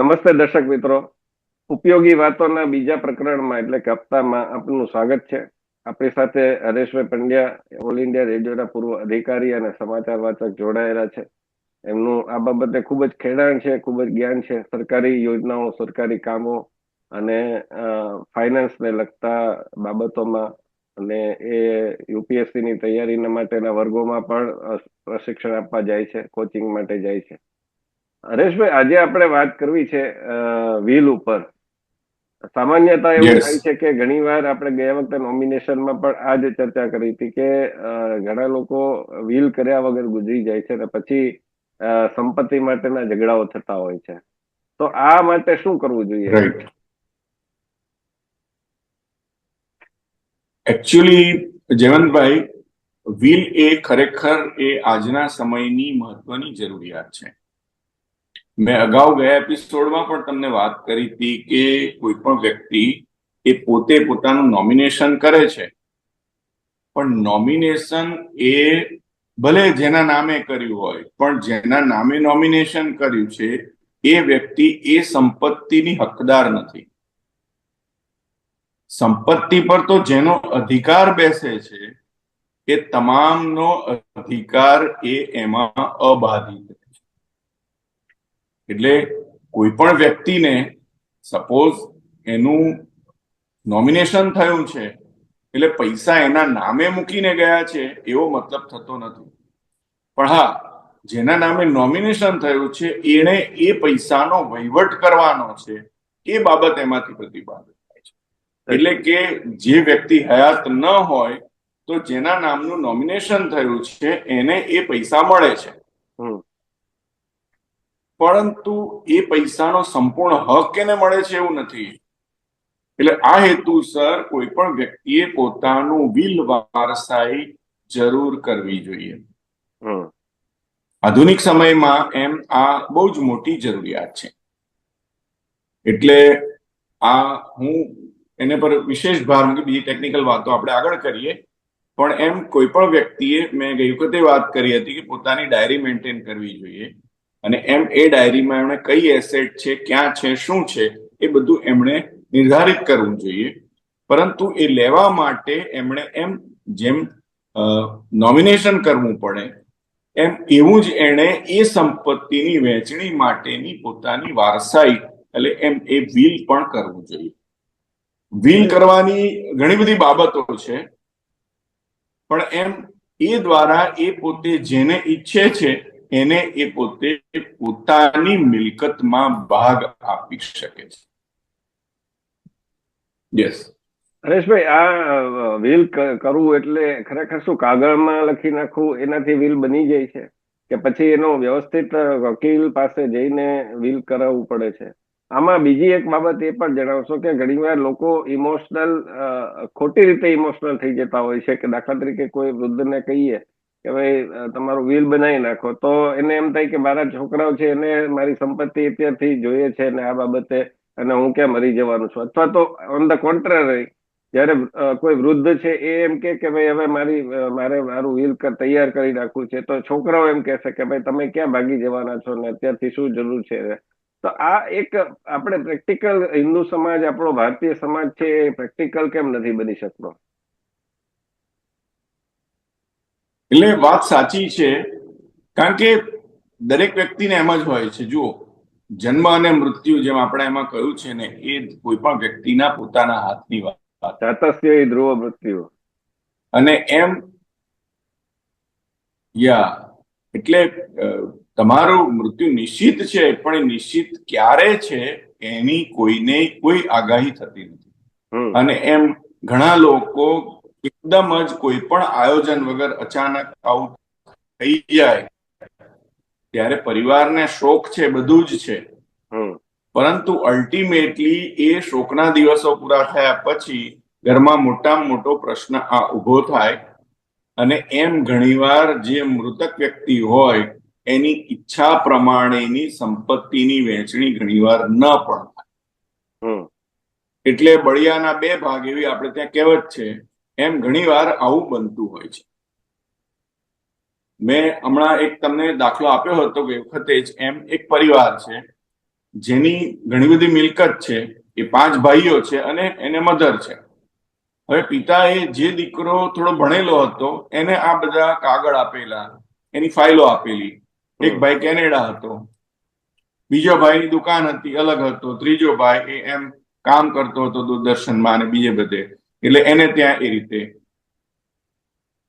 નમસ્તે દર્શક મિત્રો. ઉપયોગી વાતોના બીજા પ્રકરણમાં એટલે કે હપ્તામાં આપનું સ્વાગત છે. આપણી સાથે હરેશભાઈ પંડ્યા, ઓલ ઇન્ડિયા રેડિયોના પૂર્વ અધિકારી અને સમાચાર વાચક જોડાયેલા છે. એમનું આ બાબતે ખૂબ જ ખેડાણ છે, ખૂબ જ જ્ઞાન છે. સરકારી યોજનાઓ, સરકારી કામો અને ફાઇનાન્સને લગતા બાબતોમાં અને એ યુપીએસસી ની તૈયારીના માટેના વર્ગોમાં પણ પ્રશિક્ષણ આપવા જાય છે, કોચિંગ માટે જાય છે. હરેશભાઈ આજે આપણે વાત કરવી છે વ્હીલ ઉપર. સામાન્યતા એવું થાય છે કે ઘણી વાર આપણે ગયા વખતે નોમિનેશનમાં પણ આ જ ચર્ચા કરી હતી કે ઘણા લોકો વ્હીલ કર્યા વગર ગુજરી જાય છે અને પછી સંપત્તિ માટેના ઝઘડાઓ થતા હોય છે. તો આ માટે શું કરવું જોઈએ? એકચ્યુઅલી જયવંતભાઈ વ્હીલ એ ખરેખર એ આજના સમયની મહત્વની જરૂરિયાત છે. મેં અગાઉ ગયા એપિસોડમાં પણ તમને વાત કરી હતી કે કોઈ પણ વ્યક્તિ એ પોતે પોતાનું નોમિનેશન કરે છે. પણ નોમિનેશન એ ભલે જેના નામે કર્યું હોય, પણ જેના નામે નોમિનેશન કર્યું છે, એ વ્યક્તિ એ સંપત્તિની હકદાર નથી. સંપત્તિ પર તો જેનો અધિકાર બેસે છે, એ તમામનો અધિકાર એ એમાં અબાધિત એટલે કોઈ પણ વ્યક્તિને સપોઝ એનું નોમિનેશન થયું છે, એટલે પૈસા એના નામે મૂકીને ગયા છે, એવો મતલબ થતો નથી. પણ હા, જેના નામે નોમિનેશન થયું છે, એણે એ પૈસાનો વહીવટ કરવાનો છે, એ બાબત એમાંથી પ્રતિપાદિત થાય છે. એટલે કે જે વ્યક્તિ હયાત ન હોય, તો જેના નામનું નોમિનેશન થયું છે, એને એ પૈસા મળે છે. પરંતુ એ પૈસાનો સંપૂર્ણ હક એને મળે છે એવું નથી. એટલે આ હેતુસર કોઈ પણ વ્યક્તિએ પોતાનું વિલ વારસાઈ જરૂર કરવી જોઈએ. હમ. આધુનિક સમયમાં એમ આ બહુ જ મોટી જરૂરિયાત છે. એટલે આ હું એને પર વિશેષ ભાર મૂકી બીજી ટેકનિકલ વાતો આપણે આગળ કરીએ. પણ એમ કોઈ પણ વ્યક્તિએ મેં ગઈ વખતે વાત કરી હતી કે પોતાની ડાયરી મેન્ટેન કરવી જોઈએ. અને એમ એ ડાયરીમાં એમણે કઈ એસેટ છે, ક્યાં છે, શું છે, એ બધું એમણે નિર્ધારિત કરવું જોઈએ. પરંતુ એ લેવા માટે એમણે એમ જેમ નોમિનેશન કરવું પડે, એમ એવું જ એણે એ સંપત્તિની વહેંચણી માટેની પોતાની વારસાઈ એટલે એમ એ વિલ પણ કરવું જોઈએ. વિલ કરવાની ઘણી બધી બાબતો છે, પણ એમ એ દ્વારા એ પોતે જેને ઈચ્છે છે એને એ પોતે પોતાની મિલકતમાં ભાગ આપી શકે છે. યસ હરેશભાઈ, આ વ્હીલ કરવું એટલે ખરેખર શું કાગળમાં લખી નાખવું એનાથી વિલ બની જાય છે? કે પછી એનો વ્યવસ્થિત વકીલ પાસે જઈને વિલ કરાવવું પડે છે? આમાં બીજી એક બાબત એ પણ જણાવશો કે ઘણીવાર લોકો ઇમોશનલ ખોટી રીતે ઇમોશનલ થઈ જતા હોય છે કે દાખલા તરીકે કોઈ વૃદ્ધને કહીએ કે ભાઈ તમારું વ્હીલ બનાવી નાખો. તો એને એમ થાય કે મારા છોકરાઓ છે એને મારી સંપત્તિ અત્યારથી જોઈએ છે ને આ બાબતે અને હું ક્યાં મરી જવાનું છું? અથવા તો ઓન ધ કોન્ટ્રરી જયારે કોઈ વૃદ્ધ છે એ એમ કે કે ભાઈ, હવે મારી મારે મારું વ્હીલ તૈયાર કરી નાખવું છે. તો છોકરાઓ એમ કહેશે કે ભાઈ, તમે ક્યાં ભાગી જવાના છો ને અત્યારથી શું જરૂર છે? તો આ એક આપણે પ્રેક્ટિકલ હિન્દુ સમાજ, આપણો ભારતીય સમાજ છે એ પ્રેક્ટિકલ કેમ નથી બની શકતો? એટલે વાત સાચી છે કારણ કે દરેક વ્યક્તિને એમ જ હોય છે જુઓ જન્મ અને મૃત્યુ જેમ આપણે એમાં કહ્યું છે ને એ કોઈ પણ વ્યક્તિના પોતાના હાથની વાત. ધ્રુવ મૃત્યુ. અને એમ યા એટલે તમારું મૃત્યુ નિશ્ચિત છે પણ એ નિશ્ચિત ક્યારે છે એની કોઈને કોઈ આગાહી થતી નથી. અને એમ ઘણા લોકો એકદમ જ કોઈ પણ આયોજન વગર અચાનક આવું થઈ જાય ત્યારે પરિવારને શોક છે બધું જ છે. પરંતુ અલ્ટિમેટલી એ શોકના દિવસો પૂરા થયા પછી ઘરમાં મોટામાં મોટો પ્રશ્ન આ ઊભો થાય અને એમ ઘણીવાર જે મૃતક વ્યક્તિ હોય એની ઈચ્છા પ્રમાણેની સંપત્તિની વહેંચણી ઘણીવાર ન પણ થાય. એટલે બળિયાના બે ભાગ એવી આપણે ત્યાં કહેવત છે એમ ઘણીવાર આવું બનતું હોય છે. મેં હમણાં એક તમને દાખલો આપ્યો હતો કે વખતે જ એમ એક પરિવાર છે, જેની ઘણી બધી મિલકત છે, એ પાંચ ભાઈઓ છે અને એને મધર છે. હવે પિતાએ જે દીકરો થોડો ભણેલો હતો, એને આ બધા કાગળ આપેલા, એની ફાઇલો આપેલી. એક ભાઈ કેનેડા હતો, બીજો ભાઈની દુકાન હતી અલગ હતો, ત્રીજો ભાઈ એ એમ કામ કરતો હતો દૂરદર્શનમાં અને બીજે બધે. એટલે એને ત્યાં એ રીતે.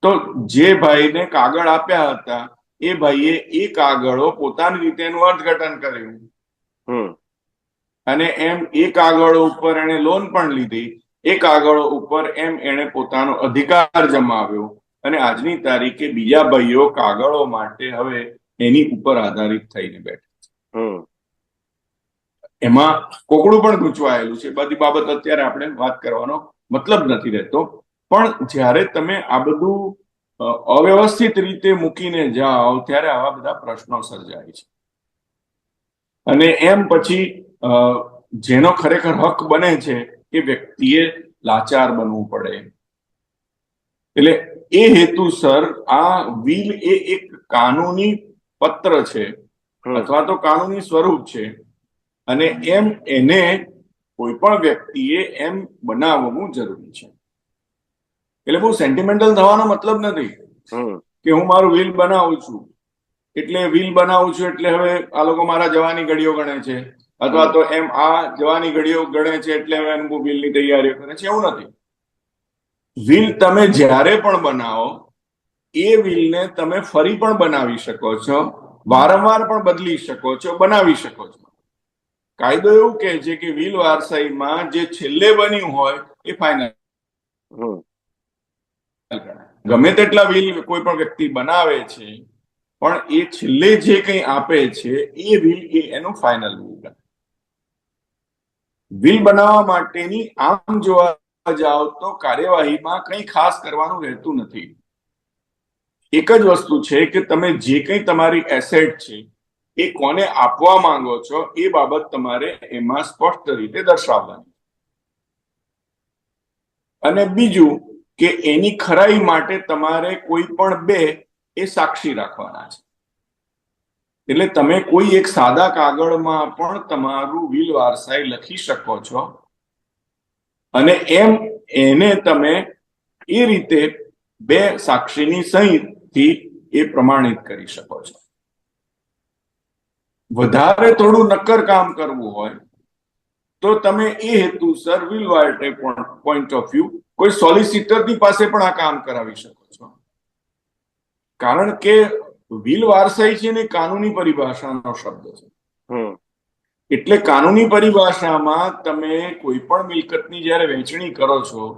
તો જે ભાઈને કાગળ આપ્યા હતા એ ભાઈએ એ કાગળો પોતાની રીતે એનું અર્થઘટન કર્યું. અને એમ એ કાગળો ઉપર એને લોન પણ લીધી. એ કાગળો ઉપર એમ એને પોતાનો અધિકાર જમાવ્યો. અને આજની તારીખે બીજા ભાઈઓ કાગળો માટે હવે એની ઉપર આધારિત થઈને બેઠા હમ. એમાં કોકડું પણ ગૂંચવાયેલું છે. બધી બાબત અત્યારે આપણે વાત કરવાનો મતલબ નથી રહેતો. પણ જ્યારે તમે આ બધું અવ્યવસ્થિત રીતે મૂકીને જાઓ ત્યારે આવા બધા પ્રશ્નો સર્જાય છે. અને એમ પછી જેનો ખરેખર હક બને છે એ વ્યક્તિએ લાચાર બનવું પડે. એટલે એ હેતુ સર આ વિલ એ એક કાનૂની પત્ર છે અથવા તો કાનૂની સ્વરૂપ છે. અને એમ એને કોઈ પણ વ્યક્તિએ એમ બનાવવું જરૂરી છે. એટલે બહુ સેન્ટિમેન્ટલ થવાનો મતલબ નથી કે હું મારું વિલ બનાવું છું. એટલે વિલ બનાવું છું એટલે હવે આ લોકો મારા જવાની ઘડીઓ ગણે છે. અથવા તો એમ આ જવાની ઘડીઓ ગણે છે એટલે હવે એનું વિલની તૈયારીઓ કરે છે. એવું નથી. વિલ તમે જ્યારે પણ બનાવો એ વિલને તમે ફરી પણ બનાવી શકો છો. વારંવાર પણ બદલી શકો છો બનાવી શકો છો. કાયદો એવું કહે છે કે વિલ વારસાઈમાં જે છેલ્લે બન્યું હોય એ ફાઇનલ ગમે તેટલા વિલ કોઈ પણ વ્યક્તિ બનાવે છે પણ એ છેલ્લે જે કંઈ આપે છે એ વિલ એ એનું ફાઇનલ વિલ વિલ બનાવવા માટેની આમ જોવા જાઓ તો કાર્યવાહીમાં કંઈ ખાસ કરવાનું રહેતું નથી. એક જ વસ્તુ છે કે તમે જે કંઈ તમારી એસેટ છે એ કોને આપવા માંગો છો એ બાબત તમારે એમાં સ્પષ્ટ રીતે દર્શાવવાની. અને બીજું કે એની ખરાઈ માટે તમારે કોઈ પણ બે એ સાક્ષી રાખવાના છે. એટલે તમે કોઈ એક સાદા કાગળમાં પણ તમારું વિલ વારસાઈ લખી શકો છો. અને એમ એને તમે એ રીતે બે સાક્ષીની સહિતથી એ પ્રમાણિત કરી શકો છો. વધારે થોડું નક્કર કામ કરવું હોય તો તમે એ હેતુસર વિલ વાર્ટે પોઈન્ટ ઓફ વ્યૂ કોઈ સોલિસિટરની પાસે પણ આ કામ કરાવી શકો છો. કારણ કે વિલ વારસાઈ છે ને કાનૂની પરિભાષાનો શબ્દ છે. એટલે કાનૂની પરિભાષામાં તમે કોઈ પણ મિલકતની જ્યારે વહેંચણી કરો છો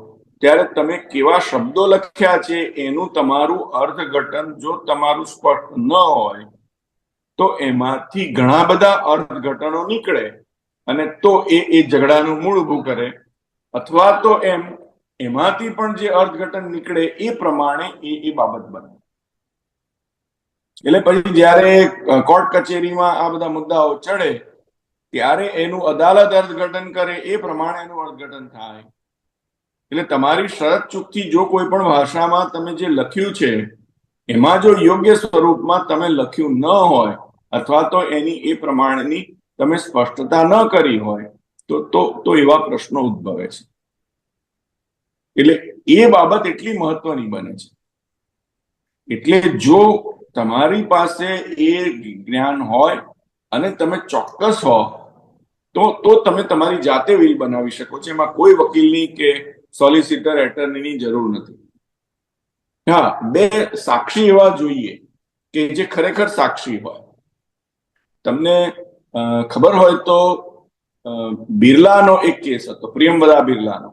ત્યારે તમે કેવા શબ્દો લખ્યા છે એનું તમારું અર્થઘટન જો તમારું સ્પષ્ટ ન હોય તો એમાંથી ઘણા બધા અર્થઘટનો નીકળે અને તો એ એ ઝઘડાનું મૂળ ઊભું કરે. અથવા તો એમ, એમાંથી પણ જે અર્થઘટન નીકળે એ પ્રમાણે એ એ બાબત બને. એટલે પછી જ્યારે કોર્ટ કચેરીમાં આ બધા મુદ્દાઓ ચડે, ત્યારે એનું અદાલત અર્થઘટન કરે, એ પ્રમાણે એનું અર્થઘટન થાય. એટલે તમારી શરત ચૂકથી જો કોઈ પણ ભાષામાં તમે જે લખ્યું છે, એમાં જો યોગ્ય સ્વરૂપમાં તમે લખ્યું ન હોય અથવા તો એની એ પ્રમાણેની તમે સ્પષ્ટતા ન કરી હોય, તો તો તો એવા પ્રશ્નો ઉદ્ભવે છે. એટલે એ બાબત એટલી મહત્વની બને છે. એટલે જો તમારી પાસે એ જ્ઞાન હોય અને તમે ચોક્કસ હો, તો તો તમે તમારી જાતે વિલ બનાવી શકો છો. એમાં કોઈ વકીલની કે સોલિસિટર એટર્નીની જરૂર નથી. હા, બે સાક્ષી એવા જોઈએ કે જે ખરેખર સાક્ષી હોય. તમને ખબર હોય તો બિરલાનો એક કેસ હતો પ્રિયમવદા બિરલાનો.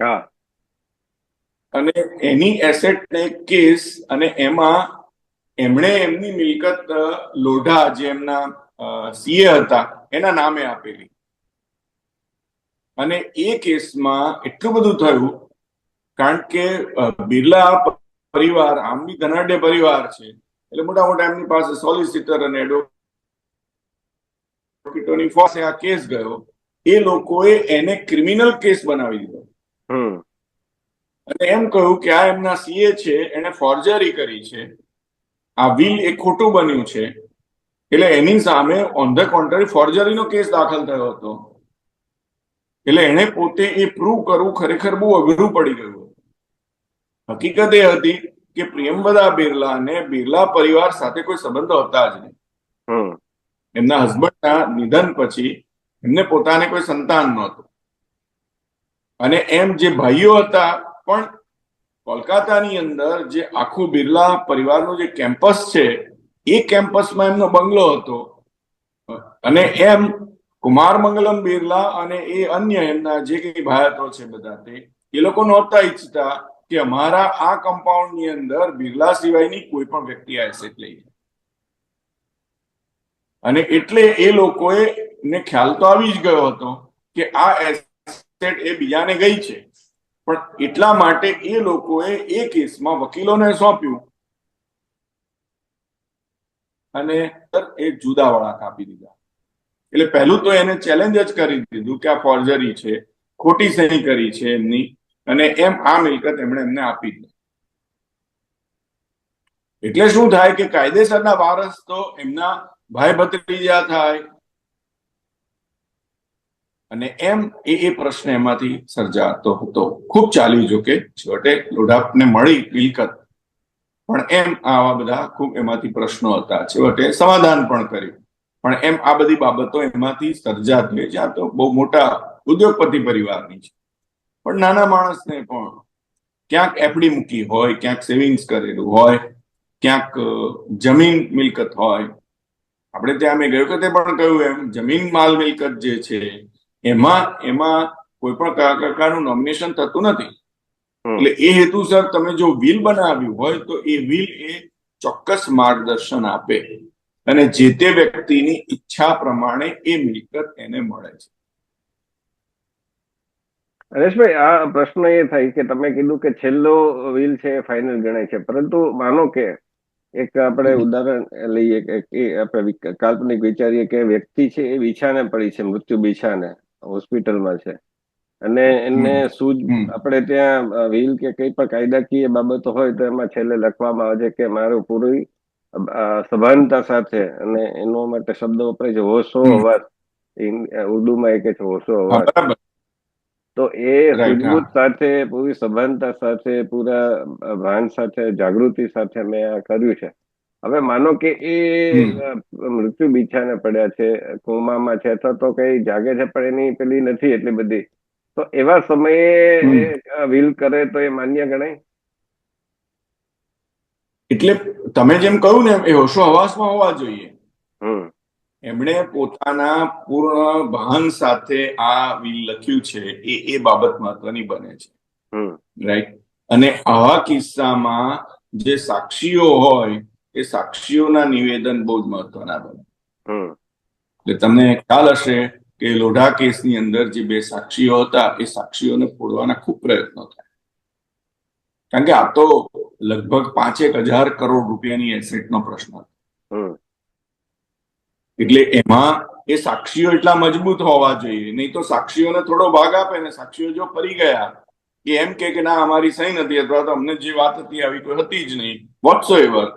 હા. અને એની એસેટ એક કેસ અને એમાં એમણે એમની મિલકત લોઢા જે એમના સીએ હતા એના નામે આપેલી. અને એ કેસમાં એટલું બધું થયું કારણ કે બિરલા પરિવાર આમ બી ધનાઢ્ય પરિવાર છે એટલે મોટા મોટા એમની પાસે સોલિસિટર અને એડવોકેટોની ફોર્સે આ કેસ ગયો એ લોકોએ એને ક્રિમિનલ કેસ બનાવી દીધો. અને એમ કહ્યું કે આ એમના સીએ છે એને ફોર્જરી કરી છે. આ વિલ એ ખોટું બન્યું છે. એટલે એની સામે ઓન ધ કોન્ટ્રારી ફોર્જરીનો કેસ દાખલ થયો હતો. એટલે એને પોતે એ પ્રૂવ કરવું ખરેખર બહુ અઘરું પડી ગયું હકીકત એ હતી કે પ્રિયમવદા બિરલા અને બિરલા પરિવાર સાથે કોઈ સંબંધો હતા જ નહીં. એમના હસબન્ડના નિધન પછી એમને પોતાને કોઈ સંતાન નહોતું અને એમ જે ભાઈઓ હતા પણ કોલકાતાની અંદર જે આખું બિરલા પરિવારનું જે કેમ્પસ છે, એ કેમ્પસમાં એમનો બંગલો હતો અને એમ કુમાર મંગલમ બિરલા અને એ અન્ય એમના જે કઈ ભાયતો છે બધા તે, એ લોકો નહોતા ઈચ્છતા કે અમારા આ કમ્પાઉન્ડની અંદર બિરલા સિવાયની કોઈ પણ વ્યક્તિ આ એસેટ લઈ. અને એટલે એ લોકોએ, ને ખ્યાલ તો આવી જ ગયો હતો કે આ એસેટ એ બીજાને ગઈ છે. પણ એટલા માટે એ લોકોએ એ કેસમાં વકીલોને સોંપ્યું. અને એ જુદા વળાંક આપી દીધા. એટલે પહેલું તો એને ચેલેન્જ જ કરી દીધું કે આ ફોર્જરી છે, ખોટી સહી કરી છે એમની, અને એમ આ મિલકત એમણે એમને આપી દીધી. એટલે શું થાય કે કાયદેસરના વારસ તો એમના ભાઈ ભત્રીજા થાય. અને એમ એ એ પ્રશ્ન એમાંથી સર્જાતો હતો. ખૂબ ચાલ્યું જો કે છેવટે લોઢાપને મળી મિલકત. પણ એમ આવા બધા ખૂબ એમાંથી પ્રશ્નો હતા. છેવટે સમાધાન પણ કર્યું. પણ એમ આ બધી બાબતો એમાંથી સર્જાતી છે તો બહુ મોટા ઉદ્યોગપતિ પરિવારની છે. પણ નાના માણસને પણ ક્યાંક એફડી મૂકી હોય, ક્યાંક સેવિંગ્સ કરેલું હોય, ક્યાંક જમીન મિલકત હોય આપણે ત્યાં મેં ગયો વખતે પણ કહ્યું એમ જમીન માલ મિલકત જે છે એમાં એમાં કોઈ પણ પ્રકારનું નોમિનેશન થતું નથી. એટલે એ હેતુસર તમે જો વિલ બનાવ્યું હોય તો એ વિલ એ ચોક્કસ માર્ગદર્શન આપે. અને જે તે વ્યક્તિની ઈચ્છા પ્રમાણે એ મિલકત એને મળે છે. હરેશભાઈ આ પ્રશ્ન એ થાય કે તમે કીધું કે છેલ્લો વિલ છે એ ફાઇનલ ગણાય છે. પરંતુ માનો કે એક આપણે ઉદાહરણ લઈએ કે આપણે કાલ્પનિક વિચારીએ કે વ્યક્તિ છે એ બિછાને પડી છે મૃત્યુ બિછાને હોસ્પિટલમાં છે. અને એને સૂજ આપણે ત્યાં વિલ કે કઈ પણ કાયદાકીય બાબતો હોય તો એમાં છેલ્લે લખવામાં આવે છે કે મારું પૂરી સભાનતા સાથે અને એનો માટે શબ્દ વપરાય છે હોશો અવાજ. ઉર્દુમાં એ કે છે હોશો બરાબર. તો એ મજબૂત સાથે પૂરી સભાનતા સાથે પૂરા ભાન સાથે જાગૃતિ સાથે મેં આ કર્યું છે. હવે માનો કે એ મૃત્યુ બીછાને પડ્યા છે કોમામાં છે અથવા તો કઈ જાગે છે પણ એની પેલી નથી એટલી બધી. તો એવા સમયે વિલ કરે તો એ માન્ય ગણાય? એટલે તમે જેમ કહ્યું ને એ હોશો હવાસમાં હોવા જોઈએ. હમ. એમણે પોતાના પૂર્ણ ભાન સાથે આ વિલ લખ્યું છે એ એ બાબત મહત્વની બને છે. રાઈટ અને આવા કિસ્સામાં જે સાક્ષીઓ હોય એ સાક્ષીઓના નિવેદન બહુ જ મહત્વના બને. હમ. એટલે તમને ખ્યાલ હશે કે લોઢા કેસની અંદર જે બે સાક્ષીઓ હતા એ સાક્ષીઓને ફોડવાના ખૂબ પ્રયત્નો થાય. કારણ કે આ તો લગભગ પાંચેક હજાર કરોડ રૂપિયાની એસેટનો પ્રશ્ન હતો. એટલે એમાં એ સાક્ષીઓ એટલા મજબૂત હોવા જોઈએ. નહીં તો સાક્ષીઓને થોડો ભાગ આપે ને સાક્ષીઓ જો ફરી ગયા કે એમ કે ના અમારી સહી નથી અથવા તો અમને જે વાત હતી આવી કોઈ હતી જ નહીં. વોટ્સ એવર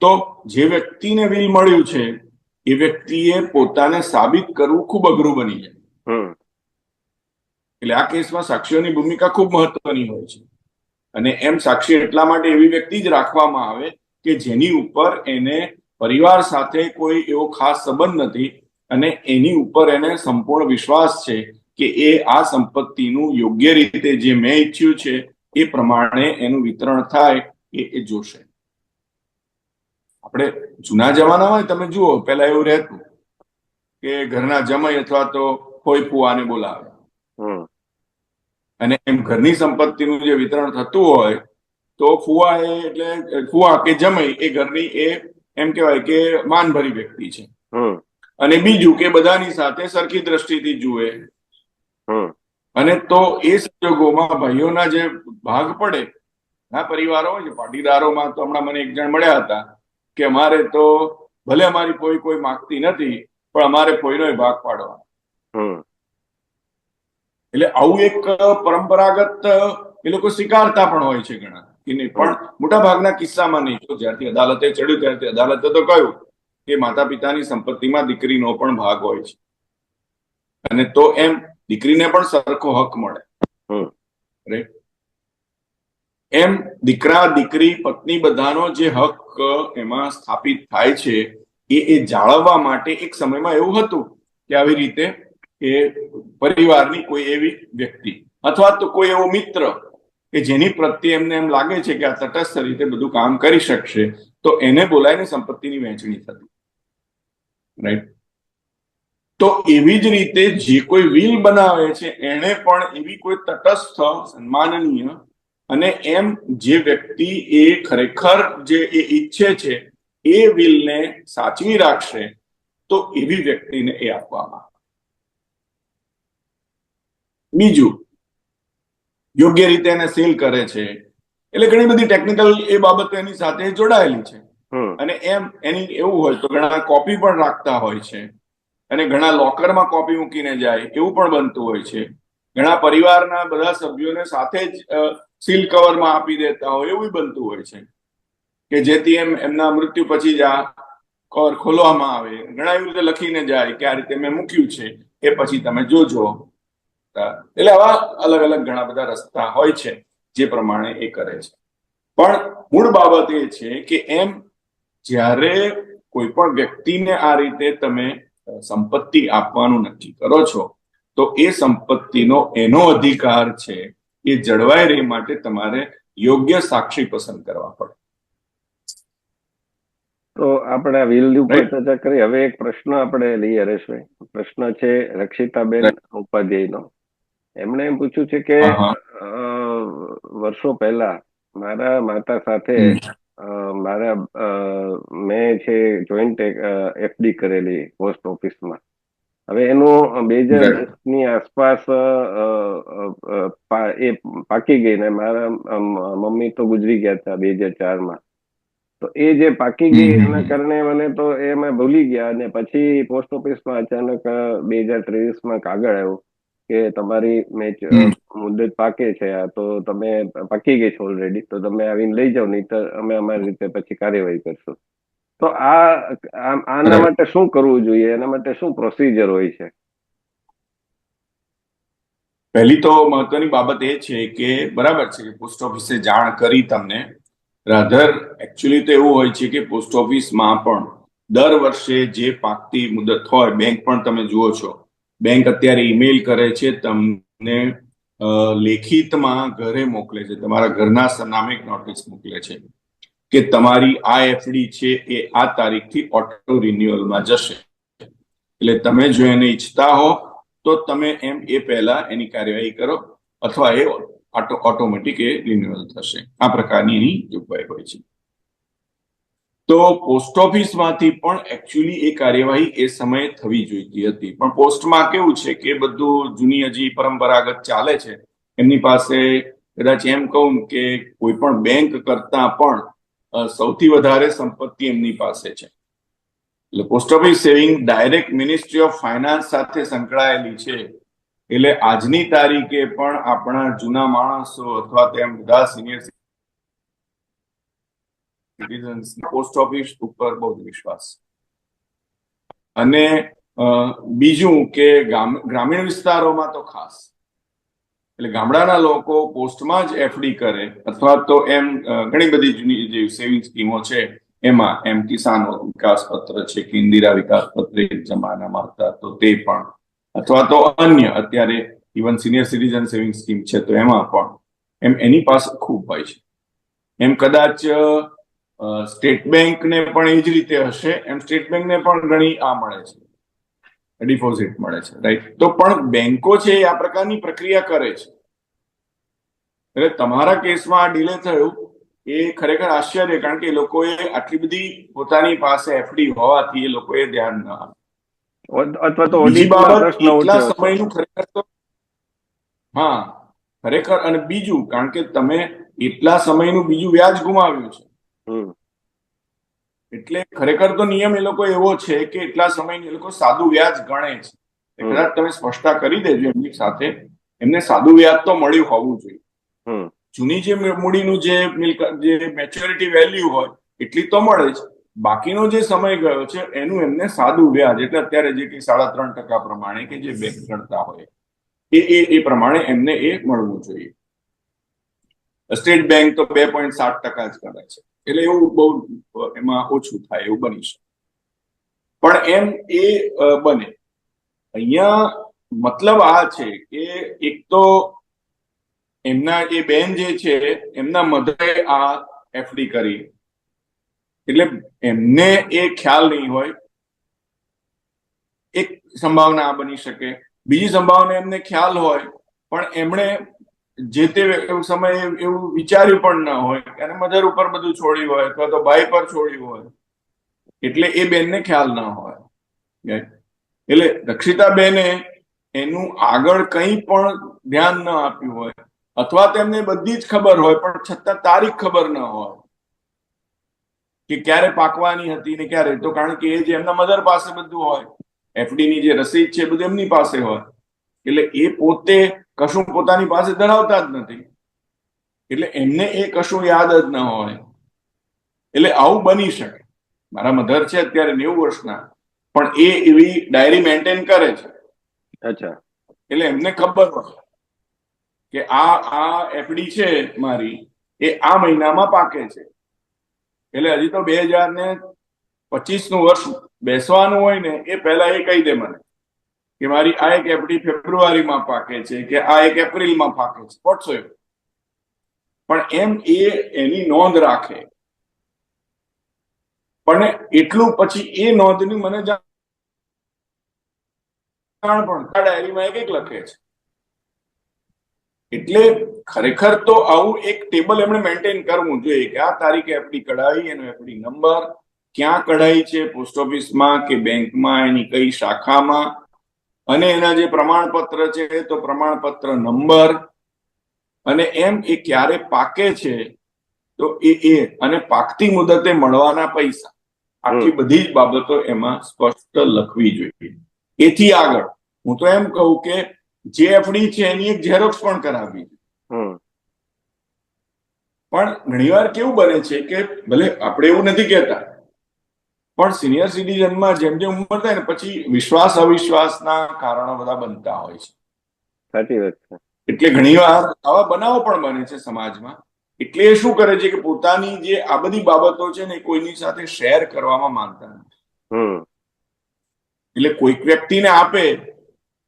તો જે વ્યક્તિને વિલ મળ્યું છે એ વ્યક્તિએ પોતાને સાબિત કરવું ખૂબ અઘરું બની જાય. હમ. એટલે આ કેસમાં સાક્ષીઓની ભૂમિકા ખૂબ મહત્વની હોય છે. અને એમ સાક્ષી એટલા માટે એવી વ્યક્તિ જ રાખવામાં આવે કે જેની ઉપર એને પરિવાર સાથે કોઈ એવો ખાસ સંબંધ નથી અને એની ઉપર એને સંપૂર્ણ વિશ્વાસ છે કે એ આ સંપત્તિનું યોગ્ય રીતે જે મેં ઈચ્છ્યું છે એ પ્રમાણે એનું વિતરણ થાય એ એ જોશે. આપણે જૂના જમાનામાં તમે જુઓ પેલા એવું રહેતું કે ઘરના જમાઈ અથવા તો કોઈ ફુવાને બોલાવે. અને એમ ઘરની સંપત્તિનું જે વિતરણ થતું હોય તો ફુવા એ એટલે ફુવા કે જમઈ એ ઘરની એ એમ કહેવાય કે માનભરી વ્યક્તિ છે. અને બીજું કે બધાની સાથે સરખી દ્રષ્ટિથી જુએ. અને તો એ સંજોગોમાં ભાઈઓના જે ભાગ પડે ના પરિવારો હોય પાટીદારોમાં તો હમણાં મને એક જણ મળ્યા હતા કે અમારે તો ભલે અમારી કોઈ કોઈ માગતી નથી પણ અમારે કોઈનો ભાગ પાડવાનો. એટલે આવું એક પરંપરાગત એ લોકો સ્વીકારતા પણ હોય છે ઘણા. કે નહીં. પણ મોટા ભાગના કિસ્સામાં નહીં. તો જ્યારથી અદાલતે ચડ્યું ત્યારથી અદાલતે તો કહ્યું કે માતા પિતાની સંપત્તિમાં દીકરીનો પણ ભાગ હોય છે. અને તો એમ દીકરીને પણ સરખો હક મળે. રાઈટ એમ દીકરા દીકરી પત્ની બધાનો જે હક એમાં સ્થાપિત થાય છે એ એ જાળવવા માટે એક સમયમાં એવું હતું કે આવી રીતે કે પરિવારની કોઈ એવી વ્યક્તિ અથવા તો કોઈ એવો મિત્ર કે જેની પ્રત્યે એમને એમ લાગે છે કે આ તટસ્થ રીતે બધું કામ કરી શકશે, તો એને બોલાવીને સંપત્તિની વહેંચણી થતી રાઈટ તો એવી જ રીતે જે કોઈ વિલ બનાવે છે એને પણ એવી કોઈ તટસ્થ, સન્માનનીય અને એમ જે વ્યક્તિ એ ખરેખર જે એ ઈચ્છે છે, એ વિલને સાચવી રાખશે, તો એવી વ્યક્તિને એ આપવામાં. બીજું યોગ્ય રીતે એને સીલ કરે છે. એટલે ઘણી બધી ટેકનિકલ એ બાબતો એની સાથે જોડાયેલી છે. અને એમ એની એવું હોય તો ઘણા કોપી પણ રાખતા હોય છે. અને ઘણા લોકરમાં કોપી મૂકીને જાય એવું પણ બનતું હોય છે. ઘણા પરિવારના બધા સભ્યોને સાથે જ સીલ કવરમાં આપી દેતા હોય એવું બનતું હોય છે. કે જેથી એમ એમના મૃત્યુ પછી જ આ કવર ખોલવામાં આવે. ઘણા એવી રીતે લખીને જાય કે આ રીતે મેં મૂક્યું છે. એ પછી તમે જોજો. એટલે આવા અલગ અલગ ઘણા બધા રસ્તા હોય છે જે પ્રમાણે એ કરે છે. પણ મૂળ બાબત એ છે કે એમ જ્યારે કોઈ પણ વ્યક્તિને આ રીતે તમે સંપત્તિ આપવાનું નક્કી કરો છો તો એ સંપત્તિનો એનો અધિકાર છે એ જળવાઈ રહે માટે તમારે યોગ્ય સાક્ષી પસંદ કરવા પડે. તો આપણે આ વિલ ઉપર ચર્ચા કરી. હવે એક પ્રશ્ન આપણે લઈએ હરેશભાઈ. પ્રશ્ન છે રક્ષિતાબેન ઉપાધ્યાયનો. એમણે એમ પૂછ્યું છે કે વર્ષો પહેલા મારા માતા સાથે મારા મેં છે જોઈન્ટ એફડી કરેલી પોસ્ટ ઓફિસમાં હવે એનું બે હજારની આસપાસ એ પાકી ગઈ ને મારા મમ્મી તો ગુજરી ગયા હતા બે હજાર ચારમાં તો એ જે પાકી ગઈ એના કારણે મને તો એ મેં ભૂલી ગયા અને પછી પોસ્ટ ઓફિસમાં અચાનક બે હજાર ત્રેવીસમાં કાગળ આવ્યો. કે તમારી મેચ મુદત મુદ્દત પાકે છે આ તો તમે પાકી ગઈ છો ઓલરેડી તો તમે આવીને લઈ જાઓ નહીં તો અમે અમારી રીતે પછી કાર્યવાહી કરશું. તો આ આના માટે શું કરવું જોઈએ? એના માટે શું પ્રોસિજર હોય છે? પહેલી તો મહત્વની બાબત એ છે કે બરાબર છે કે પોસ્ટ ઓફિસે જાણ કરી તમને. રાધર એકચ્યુઅલી તો એવું હોય છે કે પોસ્ટ ઓફિસમાં પણ દર વર્ષે જે પાકતી મુદત હોય બેંક પણ તમે જુઓ છો બેંક અત્યારે ઈમેલ કરે છે, તમને લેખિતમાં ઘરે મોકલે છે. તમારા ઘરના સરનામે નોટિસ મોકલે છે કે તમારી આ એફડી છે એ આ તારીખથી ઓટો રિન્યુઅલમાં જશે. એટલે તમે જો એને ઈચ્છતા હો, તો તમે એમ એ પહેલા એની કાર્યવાહી કરો અથવા એ ઓટોમેટિક એ રિન્યુઅલ થશે. આ પ્રકારની એની જોગવાઈ હોય છે. તો પોસ્ટ ઓફિસમાંથી પણ એકચ્યુઅલી એ કાર્યવાહી એ સમયે થવી જોઈતી હતી. પણ પોસ્ટમાં કેવું છે કે બધું જૂની હજી પરંપરાગત ચાલે છે. એમની પાસે કદાચ એમ કહું કે કોઈ પણ બેંક કરતા પણ સૌથી વધારે સંપત્તિ એમની પાસે છે. એટલે post office saving direct ministry of finance સાથે સંકળાયેલી છે. એટલે આજની તારીખે પણ આપણા જૂના માણસો અથવા તેમ બધા સિનિયર સિટીઝન્સ પોસ્ટ ઓફિસ ઉપર બહુ જ વિશ્વાસ. અને બીજું કે ગ્રામીણ વિસ્તારોમાં તો ખાસ. એટલે ગામડાના લોકો પોસ્ટમાં જ એફડી કરે, અથવા તો એમ ઘણી બધી જૂની જે સેવિંગ સ્કીમો છે, એમાં એમ કિસાન વિકાસ પત્ર છે કે ઇન્દિરા વિકાસ પત્ર એક જમાનામાં તો તે પણ. અથવા તો અન્ય, અત્યારે even senior citizen saving scheme છે તો એમાં પણ. એમ એની પાસે ખૂબ હોય છે. એમ કદાચ સ્ટેટ બેંકને પણ એ જ રીતે હશે એમ સ્ટેટ બેંકને પણ ઘણી આ મળે છે. ડિપોઝિટ મળે છે રાઈટ. તો પણ બેંકો છે આ પ્રકારની પ્રક્રિયા કરે છે. એટલે તમારા કેસમાં આ ડીલે થયું એ ખરેખર આશ્ચર્ય કારણ કે એ લોકોએ આટલી બધી પોતાની પાસે એફડી હોવાથી એ લોકોએ ધ્યાન ન આપ્યું. અથવા તો એટલા સમયનું ખરેખર તો હા ખરેખર અને બીજું કારણ કે તમે એટલા સમયનું બીજું વ્યાજ ગુમાવ્યું છે. એટલે ખરેખર તો નિયમ એ લોકો એવો છે કે એટલા સમય એ લોકો સાદું વ્યાજ ગણે છે. કદાચ તમે સ્પષ્ટતા કરી દેજો એમની સાથે. એમને સાદું વ્યાજ તો મળ્યું હોવું જોઈએ. જૂની જે મૂડીનું જે મિલકત જે મેચ્યોરિટી વેલ્યુ હોય એટલી તો મળે જ. બાકીનો જે સમય ગયો છે એનું એમને સાદું વ્યાજ એટલે અત્યારે જે કે સાડા ત્રણ ટકા પ્રમાણે કે જે બેંક ગણતા હોય એ એ એ પ્રમાણે એમને એ મળવું જોઈએ. સ્ટેટ બેંક તો બે પોઈન્ટ સાત ટકા જ કરે છે. એટલે એવું બહુ એમાં ઓછું થાય એવું બની શકે. પણ એમ એ બને. અહીંયા મતલબ આ છે કે એક તો એમના એ બેન જે છે, એમના મધરે આ એફડી કરી. એટલે એમને એ ખ્યાલ નહીં હોય. એક સંભાવના આ બની શકે. બીજી સંભાવના એમને ખ્યાલ હોય, પણ એમણે જે તે સમયે એવું વિચાર્યું પણ ન હોય અને મધર ઉપર બધું છોડ્યું હોય અથવા તો ભાઈ પર છોડ્યું હોય. એટલે એ બેનને ખ્યાલ ન હોય. એટલે રક્ષિતા બેને એનું આગળ કંઈ પણ ધ્યાન ન આપ્યું હોય, અથવા તેમને બધી જ ખબર હોય, પણ છતાં તારીખ ખબર ન હોય કે ક્યારે પાકવાની હતી ને ક્યારે. તો કારણ કે એ જે એમના મધર પાસે બધું હોય, એફડીની જે રસીદ છે બધું એમની પાસે હોય. એટલે એ પોતે કશું પોતાની પાસે ધરાવતા જ નથી. એટલે એમને એ કશું યાદ જ ન હોય. એટલે આવું બની શકે. મારા મધર છે અત્યારે નેવું વર્ષના પણ એ એવી ડાયરી મેન્ટેન કરે છે. અચ્છા. એટલે એમને ખબર હોય કે આ આ એફડી છે મારી એ આ મહિનામાં પાકે છે. એટલે હજી તો બે હજાર ને પચીસનું વર્ષ બેસવાનું હોય ને એ પહેલા એ કહી દે મને. કે મારી આ એક એફડી ફેબ્રુઆરીમાં પાકે છે કે આ એક એપ્રિલમાં પાકે છે. વોટ્સો પણ એમ એ એની નોંધ રાખે. પણ એટલું પછી એ નોંધની મને જાણ પણ ડાયરીમાં એક એક લખે છે. એટલે ખરેખર તો આવું એક ટેબલ એમણે મેન્ટેન કરવું જોઈએ કે આ તારીખે એફડી કઢાવી, એનો એફડી નંબર ક્યાં કઢાઈ છે, પોસ્ટ ઓફિસમાં કે બેંકમાં, એની કઈ શાખામાં? અને એના જે પ્રમાણપત્ર છે તો પ્રમાણપત્ર નંબર અને એમ એ ક્યારે પાકે છે તો એ એ અને પાકતી મુદતે મળવાના પૈસા. આટલી બધી જ બાબતો એમાં સ્પષ્ટ લખવી જોઈએ. એથી આગળ હું તો એમ કહું કે જે એફડી છે એની એક ઝેરોક્ષ પણ કરાવવી જોઈએ. પણ ઘણીવાર કેવું બને છે કે ભલે આપણે એવું નથી કહેતા પણ સિનિયર સિટીઝનમાં જેમ જેમ ઉંમર થાય ને પછી વિશ્વાસ અવિશ્વાસના કારણો બધા બનતા હોય છે. સાચી વાત છે. એટલે ઘણીવાર આવા બનાવો પણ બને છે સમાજમાં. એટલે એ શું કરે છે કે પોતાની જે આ બધી બાબતો છે ને કોઈની સાથે શેર કરવામાં માંગતા નથી. હમ. એટલે કોઈક વ્યક્તિને આપે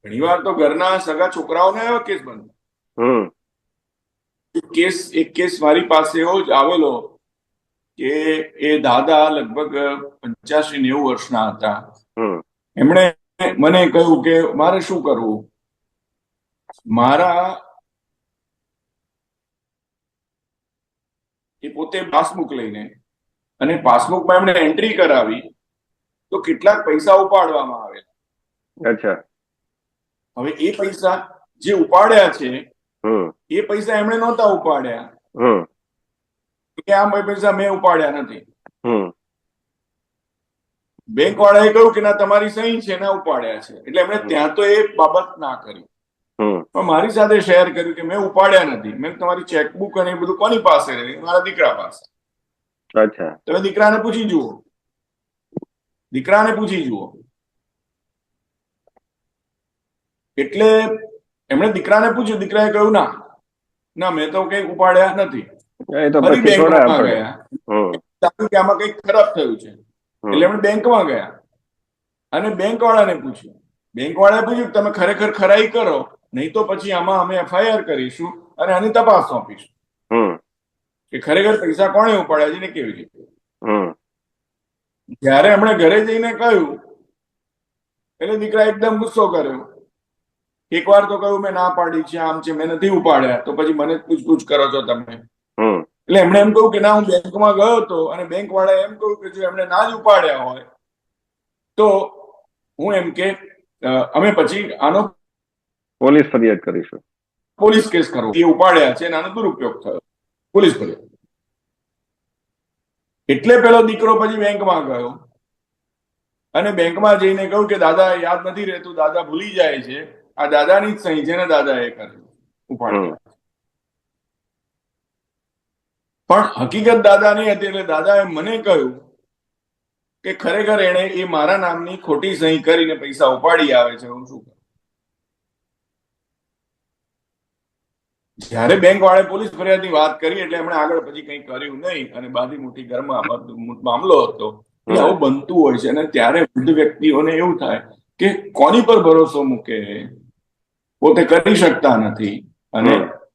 ઘણીવાર તો ઘરના સગા છોકરાઓને એવા કેસ બનતા કેસ એક કેસ મારી પાસે એવો જ આવેલો કે એ દાદા લગભગ પંચ્યાસી નેવું વર્ષના હતા. એમણે મને કહ્યું કે મારે શું કરવું? મારા એ પોતે પાસબુક લઈને અને પાસબુકમાં એમણે એન્ટ્રી કરાવી તો કેટલાક પૈસા ઉપાડવામાં આવે અચ્છા. હવે એ પૈસા જે ઉપાડ્યા છે એ પૈસા એમણે નહોતા ઉપાડ્યા. હમ કે આ પૈસા મેં ઉપાડ્યા નથી. બેંક વાળાએ કહ્યું કે ના તમારી સહી છે ના ઉપાડ્યા છે. એટલે એમણે ત્યાં તો એ બાબત ના કરી. પણ મારી સાથે શેર કર્યું કે મેં ઉપાડ્યા નથી. મેં તમારી ચેકબુક અને એ બધું કોની પાસે રહે? મારા દીકરા પાસે. અચ્છા. તમે દીકરાને પૂછી જુઓ. દીકરાને પૂછી જુઓ. એટલે એમણે દીકરાને પૂછ્યું. દીકરાએ કહ્યું ના ના મેં તો કઈ ઉપાડ્યા નથી. એ તો પછી છોડા ગયા. હમ. કે આમાં કંઈક ખરાબ થયું છે. એટલે એમણે બેંકમાં ગયા. અને બેંક વાળાને પૂછ્યું. બેંક વાળાએ પૂછ્યું તમે ખરેખર ખરાઈ કરો? નહીં તો પછી આમાં અમે એફઆઈઆર કરીશું અને આની તપાસ સોંપીશું. કે ખરેખર પૈસા કોણે ઉપાડ્યા છે ને કેવી રીતે? જયારે એમણે ઘરે જઈને કહ્યું એટલે દીકરા એકદમ ગુસ્સો કર્યો. એકવાર તો કહ્યું મેં ના પાડી છે આમ છે મેં નથી ઉપાડ્યા. તો પછી મને પૂછપૂછ કરો છો તમે. એટલે એમણે એમ કહ્યું કે ના હું બેંકમાં ગયો હતો અને બેંક વાળા એમ કહ્યું કે જો એમણે ના જ ઉપાડ્યા હોય તો હું એમ કે અમે પછી આનો પોલીસ ફરિયાદ કરીશું. પોલીસ કેસ કરવો એ ઉપાડ્યા છે આનો દુરુપયોગ થયો. પોલીસ ફરિયાદ. એટલે પેલો દીકરો પછી બેંકમાં ગયો અને બેંકમાં જઈને કહ્યું કે દાદા યાદ નથી રહેતું. દાદા ભૂલી જાય છે. આ દાદાની જ સહી છે ને દાદાએ કર્યું. ઉપાડ્યા. પણ હકીકત દાદાની હતી એટલે દાદાએ મને કહ્યું કે ખરેખર એણે એ મારા નામની ખોટી સહી કરીને પૈસા ઉપાડી આવે છે હું શું જ્યારે બેંક વાળે પોલીસ ફરિયાદની વાત કરી એટલે એમણે આગળ પછી કંઈ કર્યું નહીં અને બાધી મોટી ઘરમાં મામલો હતો. એટલે આવું બનતું હોય છે અને ત્યારે વૃદ્ધ વ્યક્તિઓને એવું થાય કે કોની પર ભરોસો મૂકે પોતે કરી શકતા નથી અને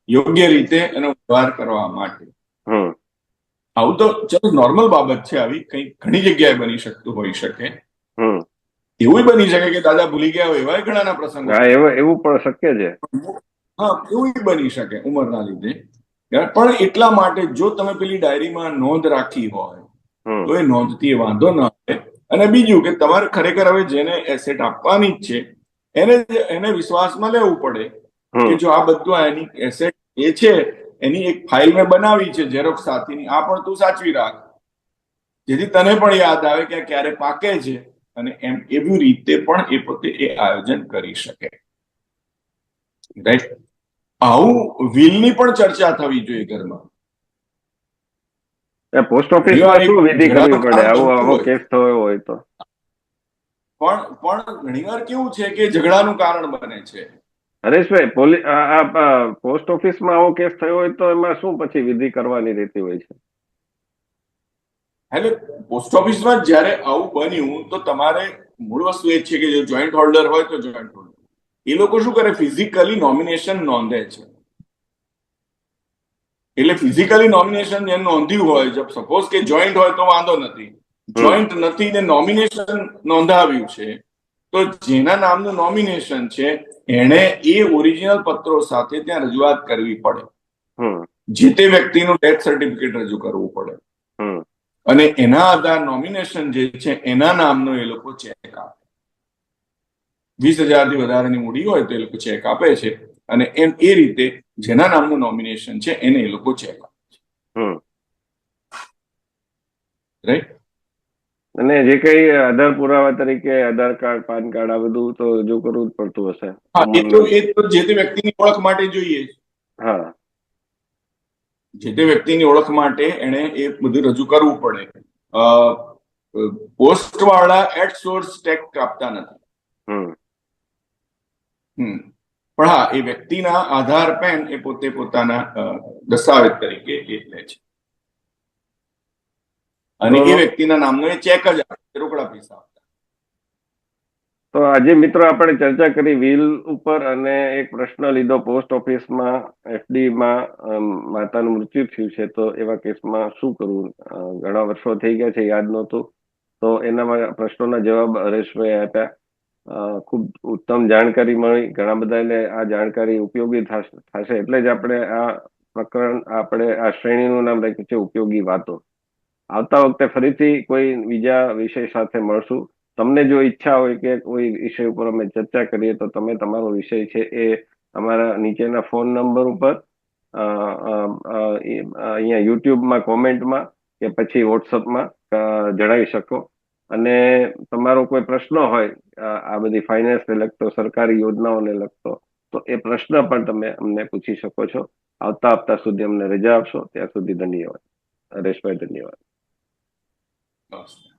યોગ્ય રીતે એનો વ્યવહાર કરવા માટે. આવું તો ચલો નોર્મલ બાબત છે આવી. કઈ ઘણી જગ્યાએ બની શકતું હોઈ શકે. એવું બની શકે કે દાદા ભૂલી ગયા હોય એવા ઘણાના પ્રસંગો. હા એવું પણ શક્ય છે. હા એવું બની શકે ઉંમરના લીધે. પણ એટલા માટે જો તમે પેલી ડાયરીમાં નોંધ રાખી હોય તો એ નોંધથી વાંધો ન આવે. અને બીજું કે તમારે ખરેખર હવે જેને એસેટ આપવાની જ છે એને એને વિશ્વાસમાં લેવું પડે કે જો આ બધું એની એસેટ એ છે એની એક ફાઇલ મેં બનાવી છે ઝેરોક્સ સાથેની. આ પણ તું સાચવી રાખ. જેથી તને પણ યાદ આવે કે ક્યારે પાકે છે અને એમ એવી રીતે પણ એ પોતે એ આયોજન કરી શકે. રાઈટ આવું વિલની પણ ચર્ચા થવી જોઈએ ઘરમાં. પોસ્ટ ઓફિસ શું વિધિ કરવી પડે? આવો આવો કેસ થયો હોય તો. પણ પણ ઘણીવાર કેવું છે કે ઝઘડાનું કારણ બને છે. હરેશભાઈ આ પોસ્ટ ઓફિસમાં આવો કેસ થયો હોય તો એમાં શું પછી વિધિ કરવાની રહેતી હોય છે? એટલે પોસ્ટ ઓફિસમાં જ્યારે આવું બન્યું તો તમારે મૂળ વસ્તુ એ છે કે જો જોઈન્ટ હોલ્ડર હોય તો જોઈન્ટ હોલ્ડર. એ લોકો શું કરે? ફિઝિકલી નોમિનેશન નોંધે છે. એટલે ફિઝિકલી નોમિનેશન જેને નોંધ્યું હોય જો સપોઝ કે જોઈન્ટ હોય તો વાંધો નથી. જોઈન્ટ નથી ને નોમિનેશન નોંધાવ્યું છે તો જેના નામનું નોમિનેશન છે એણે એ ઓરિજિનલ પત્રો સાથે ત્યાં રજૂઆત કરવી પડે. જે તે વ્યક્તિનું ડેથ સર્ટિફિકેટ રજૂ કરવું પડે. અને એના આધાર નોમિનેશન જે છે એના નામનો એ લોકો ચેક આપે. વીસ હજારથી વધારેની મૂડી હોય તો એ લોકો ચેક આપે છે. અને એમ એ રીતે જેના નામનું નોમિનેશન છે એને એ લોકો ચેક આપે હમ. રાઈટ અને જે કઈ આધાર પુરાવા તરીકે આધાર કાર્ડ પાન કાર્ડ આ બધું તો જો કરવું જ પડતું હશે. એ તો એ તો જે તે વ્યક્તિની ઓળખ માટે જોઈએ. હા. જે તે વ્યક્તિની ઓળખ માટે એને એ બધું રજૂ કરવું પડે. પોસ્ટ વાળા એટ સોર્સ ટેક કાપતા નથી. હમ. હમ. પણ હા એ વ્યક્તિના આધાર પેન એ પોતે પોતાના દસ્તાવેજ તરીકે એ લે છે. અને એ વ્યક્તિના નામનો એ ચેક જ રોકડા પૈસા આપતા. તો આજે મિત્રો આપણે ચર્ચા કરી વ્હીલ ઉપર અને એક પ્રશ્ન લીધો પોસ્ટ ઓફિસમાં એફડીમાં માતાનું મૃત્યુ થયું છે તો એવા કેસમાં શું કરવું? ઘણા વર્ષો થઈ ગયા છે યાદ નહોતું. તો એના પ્રશ્નોના જવાબ હરેશભાઈ આપ્યા. ખૂબ ઉત્તમ જાણકારી મળી. ઘણા બધાને આ જાણકારી ઉપયોગી થશે થશે. એટલે જ આપણે આ પ્રકરણ આપણે આ શ્રેણીનું નામ રાખ્યું છે ઉપયોગી વાતો. આવતા વખતે ફરીથી કોઈ બીજા વિષય સાથે મળશું. તમને જો ઈચ્છા હોય કે કોઈ વિષય ઉપર અમે ચર્ચા કરીએ, તો તમે તમારો વિષય છે એ અમારા નીચેના ફોન નંબર ઉપર અહીંયા યુટ્યુબમાં, કોમેન્ટમાં કે પછી વોટ્સઅપમાં જણાવી શકો. અને તમારો કોઈ પ્રશ્ન હોય આ બધી ફાઇનાન્સને લગતો, સરકારી યોજનાઓને લગતો, તો એ પ્રશ્ન પણ તમે અમને પૂછી શકો છો. આવતા હપ્તા સુધી અમને રજા આપશો. ત્યાં સુધી ધન્યવાદ. હરેશભાઈ, ધન્યવાદ. નમસ્તે